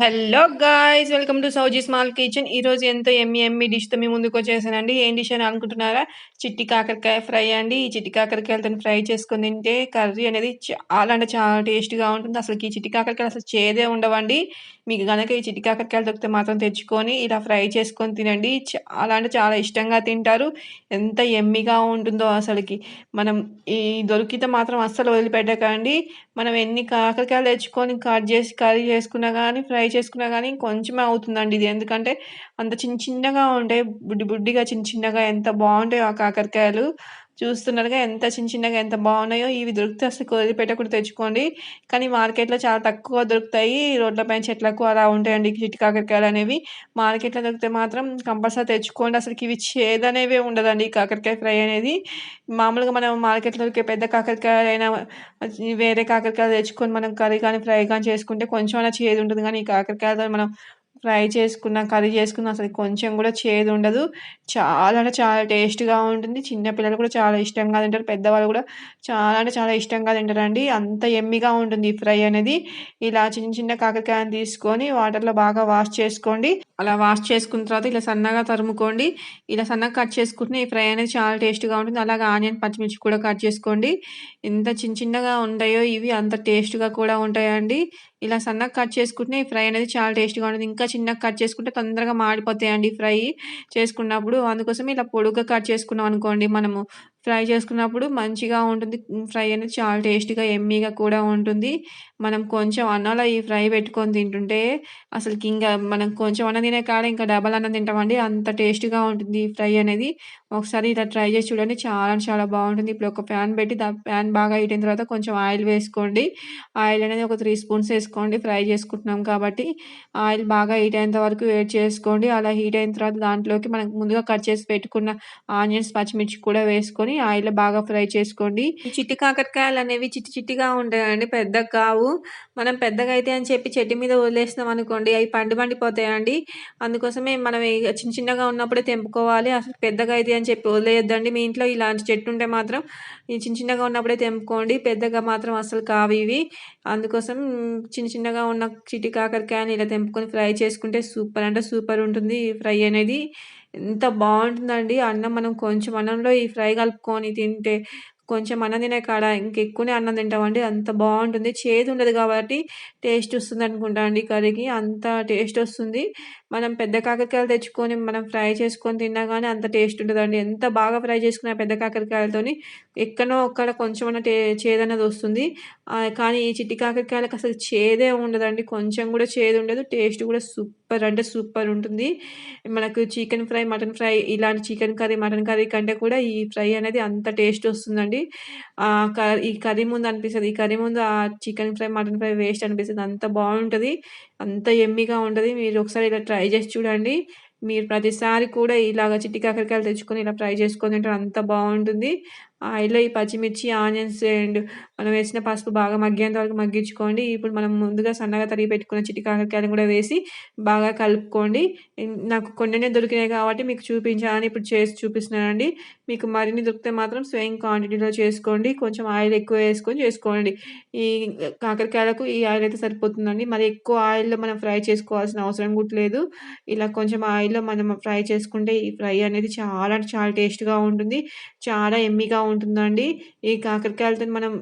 Hello guys welcome to Sowji small kitchen ఈరోజు ఎంతో ఎమ్మి ఎమ్మి డిష్తో మీ ముందుకు వచ్చేసానండి. ఏం డిష్ అని అనుకుంటున్నారా? చిట్టి కాకరకాయ ఫ్రై అండి. ఈ చిట్టి కాకరకాయలతో ఫ్రై చేసుకొని తింటే కర్రీ అనేది చాలా అంటే చాలా టేస్ట్గా ఉంటుంది. అసలు ఈ చిట్టి కాకరకాయలు అసలు చేదే ఉండవండి. మీకు కనుక ఈ చిట్టి కాకరకాయలు దొరికితే మాత్రం తెచ్చుకొని ఇలా ఫ్రై చేసుకొని తినండి. చాలా అంటే చాలా ఇష్టంగా తింటారు. ఎంత ఎమ్మిగా ఉంటుందో అసలుకి. మనం ఈ దొరికితే మాత్రం అస్సలు వదిలిపెట్టకండి. మనం ఎన్ని కాకరకాయలు తెచ్చుకొని కట్ చేసి కర్రీ చేసుకున్నా కానీ ఫ్రై చేసుకున్నా కానీ కొంచెమే అవుతుందండి ఇది. ఎందుకంటే అంత చిన్న చిన్నగా ఉంటాయి బుడ్డి బుడ్డిగా చిన్న చిన్నగా ఎంత బాగుంటాయో ఆ కాకరకాయలు. చూస్తున్నారుగా ఎంత చిన్న చిన్నగా ఎంత బాగున్నాయో. ఇవి దొరికితే అసలు వదిలిపెట్టకుండా తెచ్చుకోండి. కానీ మార్కెట్లో చాలా తక్కువ దొరుకుతాయి. రోడ్లపైన చెట్లకు అలా ఉంటాయండి చిట్టి కాకరకాయలు అనేవి. మార్కెట్లో దొరికితే మాత్రం కంపల్సరీ తెచ్చుకోండి. అసలు ఇవి చేదనేవే ఉండదండి కాకరకాయ ఫ్రై అనేది. మామూలుగా మనం మార్కెట్లో దొరికే పెద్ద కాకరకాయలు అయినా వేరే కాకరకాయలు తెచ్చుకొని మనం కర్రీ కానీ ఫ్రై కానీ చేసుకుంటే కొంచెం అలా చేదు ఉంటుంది. కానీ ఈ కాకరకాయలతో మనం ఫ్రై చేసుకున్న కర్రీ చేసుకున్న అసలు కొంచెం కూడా చేదు ఉండదు. చాలా అంటే చాలా టేస్ట్గా ఉంటుంది. చిన్నపిల్లలు కూడా చాలా ఇష్టంగా తింటారు. పెద్దవాళ్ళు కూడా చాలా అంటే చాలా ఇష్టంగా తింటారండి. అంత ఎమ్మిగా ఉంటుంది ఈ ఫ్రై అనేది. ఇలా చిన్న చిన్న కాకరకాయని తీసుకొని వాటర్లో బాగా వాష్ చేసుకోండి. అలా వాష్ చేసుకున్న తర్వాత ఇలా సన్నగా తరుముకోండి. ఇలా సన్నగా కట్ చేసుకుంటే ఈ ఫ్రై అనేది చాలా టేస్ట్గా ఉంటుంది. అలాగే ఆనియన్ పచ్చిమిర్చి కూడా కట్ చేసుకోండి. ఎంత చిన్న చిన్నగా ఉంటాయో ఇవి అంత టేస్ట్గా కూడా ఉంటాయండి. ఇలా సన్నగా కట్ చేసుకుంటే ఈ ఫ్రై అనేది చాలా టేస్ట్గా ఉంటుంది. ఇంకా చిన్నగా కట్ చేసుకుంటే తొందరగా మాడిపోతాయండి ఫ్రై చేసుకున్నప్పుడు. అందుకోసం ఇలా పొడుగ్గా కట్ చేసుకున్నాం అనుకోండి మనము. ఫ్రై చేసుకున్నప్పుడు మంచిగా ఉంటుంది. ఫ్రై అనేది చాలా టేస్టీగా ఎమ్మీగా కూడా ఉంటుంది. మనం కొంచెం అన్నంలో ఈ ఫ్రై పెట్టుకొని తింటుంటే అసలుకి ఇంకా మనం కొంచెం అన్నం తినే కాడ ఇంకా డబల్ అన్నం తింటామండి. అంత టేస్టీగా ఉంటుంది ఈ ఫ్రై అనేది. ఒకసారి ఇలా ట్రై చేసి చూడండి. చాలా చాలా బాగుంటుంది. ఇప్పుడు ఒక ప్యాన్ పెట్టి ప్యాన్ బాగా హీట్ అయిన తర్వాత కొంచెం ఆయిల్ వేసుకోండి. ఆయిల్ అనేది ఒక త్రీ స్పూన్స్ వేసుకోండి. ఫ్రై చేసుకుంటున్నాం కాబట్టి ఆయిల్ బాగా హీట్ అయినంత వరకు వేట్ చేసుకోండి. అలా హీట్ అయిన తర్వాత దాంట్లోకి మనం ముందుగా కట్ చేసి పెట్టుకున్న ఆనియన్స్ పచ్చిమిర్చి కూడా వేసుకొని ఆయిల్ బాగా ఫ్రై చేసుకోండి. చిట్టి కాకరకాయలు అనేవి చిట్టి చిట్టిగా ఉంటాయండి. పెద్ద కావు. మనం పెద్దగా అయితే అని చెప్పి చెట్టు మీద వదిలేసినాం అనుకోండి అవి పండి పండిపోతాయండి. అందుకోసమే మనం చిన్న చిన్నగా ఉన్నప్పుడే తెంపుకోవాలి. అసలు పెద్దగా అయితే అని చెప్పి వదిలేయొద్దండి. మీ ఇంట్లో ఇలాంటి చెట్టు ఉంటే మాత్రం చిన్న చిన్నగా ఉన్నప్పుడే తెంపుకోండి. పెద్దగా మాత్రం అసలు కావు ఇవి. అందుకోసం చిన్న చిన్నగా ఉన్న చిటి కాకరకాయని ఇలా తెంపుకొని ఫ్రై చేసుకుంటే సూపర్ అంటే సూపర్ ఉంటుంది ఫ్రై అనేది. ఎంత బాగుంటుందండి. అన్నం మనం కొంచెం అన్నంలో ఈ ఫ్రై కలుపుకొని తింటే కొంచెం అన్నం తినే కాడ ఇంకెక్కువనే అన్నం తింటామండి. అంత బాగుంటుంది. చేదు ఉండదు కాబట్టి టేస్ట్ వస్తుంది అనుకుంటా అండి. కర్రీకి అంత టేస్ట్ వస్తుంది. మనం పెద్ద కాకరకాయలు తెచ్చుకొని మనం ఫ్రై చేసుకొని తిన్నా కానీ అంత టేస్ట్ ఉంటుందండి ఎంత బాగా ఫ్రై చేసుకున్న పెద్ద కాకరకాయలతోని ఎక్కడో ఒక్కడ కొంచెం టే చేదన్నది వస్తుంది. కానీ ఈ చిట్టి కాకరకాయలకు అసలు చేదే ఉండదండి. కొంచెం కూడా చేదు ఉండదు. టేస్ట్ కూడా సూపర్ అంటే సూపర్ ఉంటుంది. మనకు చికెన్ ఫ్రై మటన్ ఫ్రై ఇలాంటి చికెన్ కర్రీ మటన్ కర్రీ కంటే కూడా ఈ ఫ్రై అనేది అంత టేస్ట్ వస్తుందండి. ఈ కర్రీ ముందు అనిపిస్తుంది. ఈ కర్రీ ముందు ఆ chicken fry mutton fry waste అనిపిస్తుంది. అంత బాగుంటుంది. అంత ఎమ్మిగా ఉంటుంది. మీరు ఒకసారి ఇలా ట్రై ట్రై చేసి చూడండి. మీరు ప్రతిసారి కూడా ఇలాగ చిట్టి కాకరకాయలు తెచ్చుకొని ఇలా ఫ్రై చేసుకొని తింటారు అంత బాగుంటుంది. ఆయిల్లో ఈ పచ్చిమిర్చి ఆనియన్స్ అండ్ మనం వేసిన పసుపు బాగా మగ్గేంత వరకు మగ్గించుకోండి. ఇప్పుడు మనం ముందుగా సన్నగా తరిగి పెట్టుకున్న చిట్టి కాకరకాయలు కూడా వేసి బాగా కలుపుకోండి. నాకు కొన్ని దొరికినాయి కాబట్టి మీకు చూపించాలని ఇప్పుడు చేసి చూపిస్తున్నానండి. మీకు మరిన్ని దొరికితే మాత్రం స్వయం క్వాంటిటీలో చేసుకోండి. కొంచెం ఆయిల్ ఎక్కువ వేసుకొని చేసుకోండి. ఈ కాకరకాయలకు ఈ ఆయిల్ అయితే సరిపోతుందండి. మరి ఎక్కువ ఆయిల్లో మనం ఫ్రై చేసుకోవాల్సిన అవసరం కూడా లేదు. ఇలా కొంచెం ఆయిల్లో మనం ఫ్రై చేసుకుంటే ఈ ఫ్రై అనేది చాలా చాలా టేస్ట్గా ఉంటుంది. చాలా ఎమ్మిగా ఉంటుందండి. ఈ కాకరకాయలతో మనం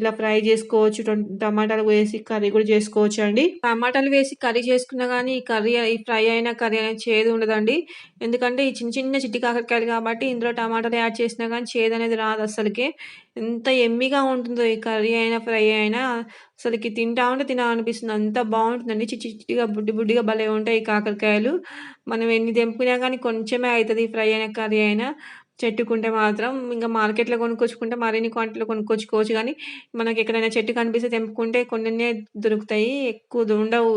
ఇలా ఫ్రై చేసుకోవచ్చు టమాటాలు వేసి కర్రీ కూడా చేసుకోవచ్చు అండి టమాటాలు వేసి కర్రీ చేసుకున్నా కానీ ఈ కర్రీ ఈ ఫ్రై అయిన కర్రీ అనేది చేదు ఉండదండి. ఎందుకంటే ఈ చిన్న చిన్న చిట్టి కాకరకాయలు కాబట్టి ఇందులో టమాటాలు యాడ్ చేసినా కానీ చేదు అనేది రాదు అసలుకే. ఎంత ఎమ్మిగా ఉంటుందో ఈ కర్రీ అయినా ఫ్రై అయినా అసలుకి తింటా ఉంటే తినాలనిపిస్తుంది అంత బాగుంటుందండి. చిట్టి చిట్టిగా బుడ్డి బుడ్డిగా భలే ఉంటాయి ఈ కాకరకాయలు. మనం ఎన్ని తెంపుకున్నా కానీ కొంచెమే అవుతుంది ఫ్రై అయిన కర్రీ అయినా. చెట్టుకుంటే మాత్రం ఇంకా మార్కెట్లో కొనుక్కొచ్చుకుంటే మరిన్ని క్వాంటిటీలో కొనుక్కొచ్చుకోవచ్చు. కానీ మనకి ఎక్కడైనా చెట్టు కనిపిస్తే తెంపుకుంటే కొన్నినే దొరుకుతాయి. ఎక్కువ ఉండవు.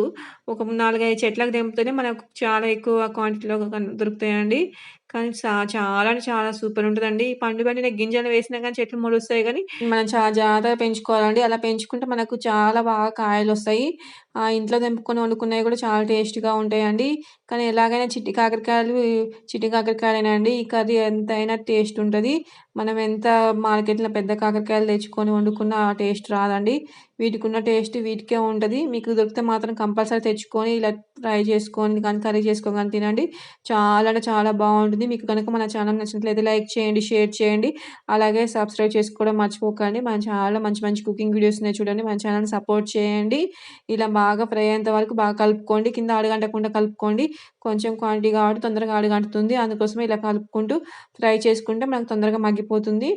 ఒక నాలుగైదు చెట్లకు తెంపితేనే మనకు చాలా ఎక్కువ క్వాంటిటీలో దొరుకుతాయండి. కానీ చా చాలా అంటే చాలా సూపర్ ఉంటుందండి ఈ పండు పండిన గింజలు వేసినా కానీ చెట్లు మొలుస్తాయి కానీ మనం చాలా జాగ్రత్తగా పెంచుకోవాలండి. అలా పెంచుకుంటే మనకు చాలా బాగా కాయలొస్తాయి. ఆహ్, ఇంట్లో తెంపుకొని వండుకున్నవి కూడా చాలా టేస్ట్‌గా ఉంటాయండి. కానీ ఎలాగైనా చిట్టి కాకరకాయలు చిట్టి కాకరకాయలేనా అండి. ఈ కర్రీ ఎంతైనా టేస్ట్ ఉంటది. మనం ఎంత మార్కెట్‌లో పెద్ద కాకరకాయలు తెచ్చుకొని వండుకున్నా ఆ టేస్ట్ రాదండి. వీటికున్న టేస్ట్ వీటికే ఉంటది. మీకు దొరికితే మాత్రం కంపల్సరీ తెచ్చుకొని ఇలా ఫ్రై చేసుకొని కానీ, కర్రీ చేసుకొని కానీ తినండి. చాలా అంటే చాలా బాగుంటుంది మీకు కనుక మన ఛానల్ నచ్చినట్లయితే లైక్ చేయండి, షేర్ చేయండి. అలాగే సబ్స్క్రైబ్ చేసుకోవడం మర్చిపోకండి. మన చాలా మంచి మంచి కుకింగ్ వీడియోస్ ఉన్నాయి చూడండి. మన ఛానల్‌ని సపోర్ట్ చేయండి. ఇలా బాగా ఫ్రై అయ్యేంత వరకు బాగా కలుపుకోండి. కింద అడగంటకుండా కలుపుకోండి. కొంచెం క్వాంటిటీ కాబట్టి తొందరగా అడుగంటుతుంది. అందుకోసమే ఇలా కలుపుకుంటూ ఫ్రై చేసుకుంటే మనకు తొందరగా మగ్గిపోతుంది.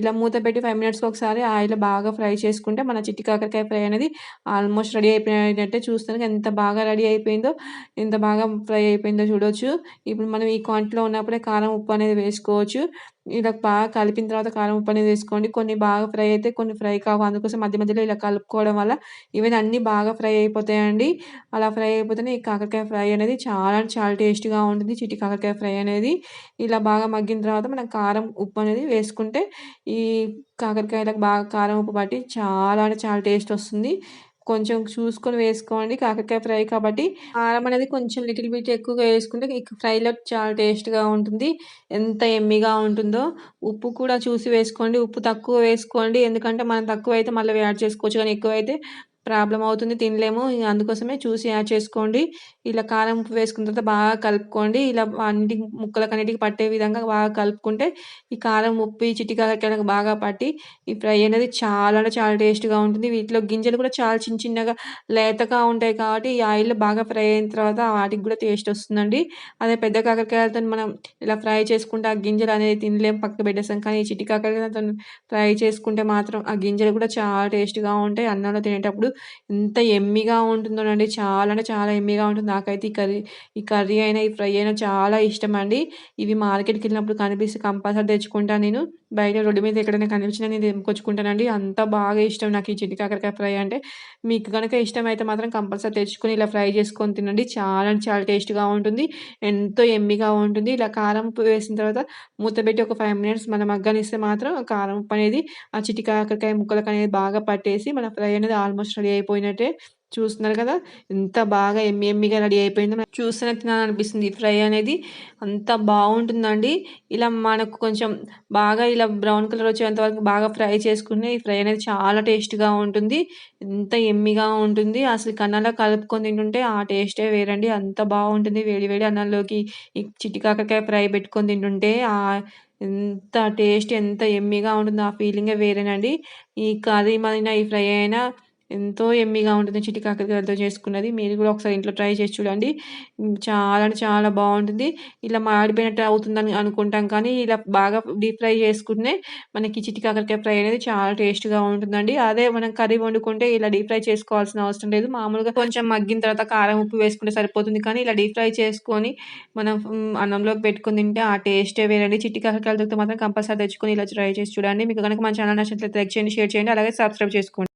ఇలా మూత పెట్టి ఫైవ్ మినిట్స్‌కి ఒకసారి ఆయిల్ బాగా ఫ్రై చేసుకుంటే మన చిట్టి కాకరకాయ ఫ్రై అనేది ఆల్మోస్ట్ రెడీ అయిపోయినట్టే. చూస్తాను ఎంత బాగా రెడీ అయిపోయిందో, ఎంత బాగా ఫ్రై అయిపోయిందో చూడవచ్చు ఇప్పుడు మనం ఈ క్వాంటిటీలో ఉన్నప్పుడే కారం, ఉప్పు అనేది వేసుకోవచ్చు. ఇలా బాగా కలిపిన తర్వాత కారం, ఉప్పు అనేది వేసుకోండి. కొన్ని బాగా ఫ్రై అయితే కొన్ని ఫ్రై కావు. అందుకోసం మధ్య మధ్యలో ఇలా కలుపుకోవడం వల్ల ఇవన్నీ అన్నీ బాగా ఫ్రై అయిపోతాయండి. అలా ఫ్రై అయిపోతేనే ఈ కాకరకాయ ఫ్రై అనేది చాలా అంటే చాలా టేస్ట్‌గా ఉంటుంది. చిట్టి కాకరకాయ ఫ్రై అనేది. ఇలా బాగా మగ్గిన తర్వాత మనం కారం, ఉప్పు అనేది వేసుకుంటే ఈ కాకరకాయలకు బాగా కారం, ఉప్పు పట్టి చాలా అంటే చాలా టేస్ట్ వస్తుంది. కొంచెం చూసుకొని వేసుకోండి. కాకరకాయ ఫ్రై కాబట్టి కారం అనేది కొంచెం లిటిల్ బిట్ ఎక్కువగా వేసుకుంటే ఫ్రైలో చాలా టేస్ట్‌గా ఉంటుంది. ఎంత ఎమ్మిగా ఉంటుందో. ఉప్పు కూడా చూసి వేసుకోండి. ఉప్పు తక్కువ వేసుకోండి. ఎందుకంటే మనం తక్కువ అయితే మళ్ళీ యాడ్ చేసుకోవచ్చు. కానీ ఎక్కువైతే ప్రాబ్లం అవుతుంది. తినలేము. అందుకోసమే చూసి యాడ్ చేసుకోండి. ఇలా కారం, ఉప్పు వేసుకున్న తర్వాత బాగా కలుపుకోండి. ఇలా అన్నిటికి ముక్కలకన్నిటికి పట్టే విధంగా బాగా కలుపుకుంటే ఈ కారం, ఉప్పు చిటికాయలకు చిట్టి బాగా పట్టి ఈ ఫ్రై అనేది చాలా అంటే చాలా టేస్ట్‌గా ఉంటుంది. వీటిలో గింజలు కూడా చాలా చిన్న చిన్నగా లేతగా ఉంటాయి కాబట్టి ఈ ఆయిల్‌లో బాగా ఫ్రై అయిన తర్వాత వాటికి కూడా టేస్ట్ వస్తుందండి. అదే పెద్ద కాకరకాయలతో మనం ఇలా ఫ్రై చేసుకుంటే ఆ గింజలు అనేది తినలేము పక్కకు పెట్టేస్తాం. కానీ ఈ చిట్టి ఫ్రై చేసుకుంటే మాత్రం ఆ గింజలు కూడా చాలా టేస్ట్‌గా ఉంటాయి. అన్నంలో తినేటప్పుడు ఎంత యమ్మీగా ఉంటుందోనండి. చాలా అంటే చాలా ఎమ్మీగా ఉంటుంది. నాకైతే ఈ కర్రీ ఈ కర్రీ అయినా, ఈ ఫ్రై అయినా చాలా ఇష్టం అండి ఇవి మార్కెట్కి వెళ్ళినప్పుడు కనిపిస్తే కంపల్సరీ తెచ్చుకుంటాను నేను. బయట రోడ్డు మీద ఎక్కడైనా కనిపించినా నేను తెంపుకొచ్చుకుంటానండి. అంత బాగా ఇష్టం నాకు ఈ చిట్టి కాకరకాయ ఫ్రై అంటే. మీకు కనుక ఇష్టమైతే మాత్రం కంపల్సరీ తెచ్చుకొని ఇలా ఫ్రై చేసుకొని తినండి. చాలా అంటే చాలా టేస్ట్‌గా ఉంటుంది. ఎంతో ఎమ్మిగా ఉంటుంది. ఇలా కారం, ఉప్పు వేసిన తర్వాత మూత పెట్టి ఒక ఫైవ్ మినిట్స్ మనం మగ్గనిస్తే మాత్రం కారం, ఉప్పు అనేది ఆ చిట్టి కాకరకాయ ముక్కలకనేది బాగా పట్టేసి మన ఫ్రై అనేది ఆల్మోస్ట్ రెడీ అయిపోయినట్టే. చూస్తున్నారు కదా! ఎంత బాగా ఎమ్మి ఎమ్మిగా రెడీ అయిపోయిందో. నాకు చూస్తేనే తినాలనిపిస్తుంది ఈ ఫ్రై అనేది. అంత బాగుంటుందండి ఇలా మనకు కొంచెం బాగా ఇలా బ్రౌన్ కలర్ వచ్చేంత వరకు బాగా ఫ్రై చేసుకుని ఈ ఫ్రై అనేది చాలా టేస్ట్‌గా ఉంటుంది. ఎంత ఎమ్మిగా ఉంటుంది. అసలు కన్నాలో కలుపుకొని తింటుంటే ఆ టేస్టే వేరండి. అంత బాగుంటుంది వేడి వేడి అన్నంలోకి ఈ ఫ్రై పెట్టుకొని తింటుంటే ఆ ఎంత టేస్ట్ ఎంత ఎమ్మిగా ఉంటుందో ఆ ఫీలింగే వేరేనండి. ఈ కర్రీ అయినా, ఈ ఫ్రై అయినా ఎంతో ఎమ్మిగా ఉంటుంది. చిటి కాకరకాయలతో చేసుకున్నది. మీరు కూడా ఒకసారి ఇంట్లో ట్రై చేసి చూడండి. చాలా అంటే చాలా బాగుంటుంది ఇలా మాడిపోయినట్టు అవుతుందని అనుకుంటాం కానీ ఇలా బాగా డీప్ ఫ్రై చేసుకుంటే మనకి చిటి కాకరకాయ ఫ్రై అనేది చాలా టేస్ట్‌గా ఉంటుందండి. అదే మనం కర్రీ వండుకుంటే ఇలా డీప్ ఫ్రై చేసుకోవాల్సిన అవసరం లేదు. మామూలుగా కొంచెం మగ్గిన తర్వాత కారం, ఉప్పు వేసుకుంటే సరిపోతుంది. కానీ ఇలా డీప్ ఫ్రై చేసుకొని మనం అన్నంలోకి పెట్టుకుని తింటే ఆ టేస్టే వేరండి. చిట్టి కాకరకాయలతో మాత్రం కంపల్సరీ తెచ్చుకొని ఇలా ట్రై చేసి చూడండి. మీకు గనక మన ఛానల్ నచ్చినట్లయితే లైక్ చేయండి, షేర్ చేయండి. అలాగే సబ్స్క్రైబ్ చేసుకోండి.